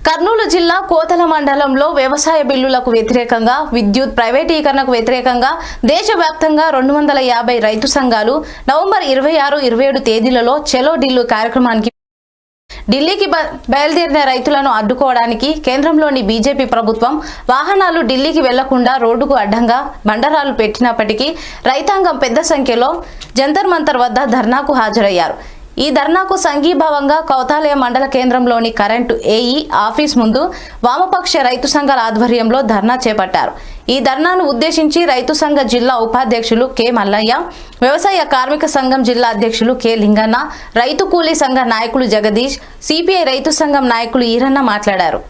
కర్నూలు జిల్లా కోతల మండలంలో వ్యవసాయ బిల్లులకు వ్యతిరేకంగా విద్యుత్ ప్రైవేటీకరణకు వ్యతిరేకంగా దేశవ్యాప్తంగా రెండు వందల యాభై రైతు సంఘాలు నవంబర్ ఇరవై ఆరు ఇరవై ఏడు తేదీలలో చెలో ఢిల్లీ కార్యక్రమానికి ఢిల్లీకి బ- బయలుదేరిన రైతులను అడ్డుకోవడానికి కేంద్రంలోని బీజేపీ ప్రభుత్వం వాహనాలు ఢిల్లీకి వెళ్ళకుండా రోడ్డుకు అడ్డంగా బండరాలు పెట్టినప్పటికీ రైతాంగం పెద్ద సంఖ్యలో జంతర్ మంతర్ వద్ద ధర్నాకు హాజరయ్యారు. ఈ ధర్నాకు సంఘీభావంగా కౌతాలయ మండల కేంద్రంలోని కరెంటు ఏఈ ఆఫీస్ ముందు వామపక్ష రైతు సంఘాల ఆధ్వర్యంలో ధర్నా చేపట్టారు. ఈ ధర్నాను ఉద్దేశించి రైతు సంఘ జిల్లా ఉపాధ్యక్షులు కె మల్లయ్య వ్యవసాయ కార్మిక సంఘం జిల్లా అధ్యక్షులు కె లింగన్న రైతు కూలీ సంఘ నాయకులు జగదీష్ సిపిఐ రైతు సంఘం నాయకులు ఈరన్న మాట్లాడారు.